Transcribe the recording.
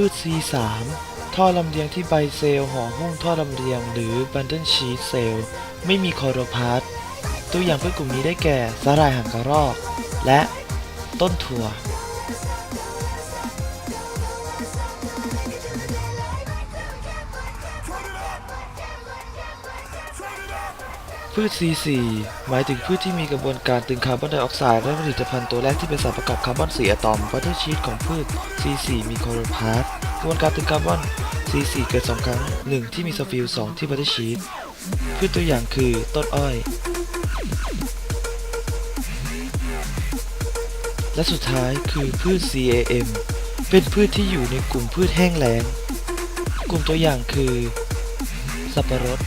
พืช C3 ท่อลำเลียงที่ใบเซลล์ห่อหุ้มท่อลำเลียง หรือ Bundle Sheet Cell ไม่มีคอโรพาสต์ตัวอย่างพืชกลุ่มนี้ได้แก่สาหร่ายหางกระรอก และต้นถั่ว พืช C4 หมายถึงพืชที่มีกระบวนการตึงคาร์บอนไดออกไซด์และผลิตภัณฑ์ตัวแรกที่เป็นสารประกอบคาร์บอน4อะตอมบัตเตอร์ชีตของพืช C4 มีคอโรพลาสต์กระบวนการตึงคาร์บอน C4 เกิด 2 ครั้ง 1 ที่มีซัลฟิล2 ที่บัตเตอร์ชีตพืชตัวอย่างคือต้นอ้อย และสุดท้ายคือพืช CAM เป็นพืชที่อยู่ในกลุ่มพืชแห้งแล้ง กลุ่มตัวอย่างคือ สับปะรด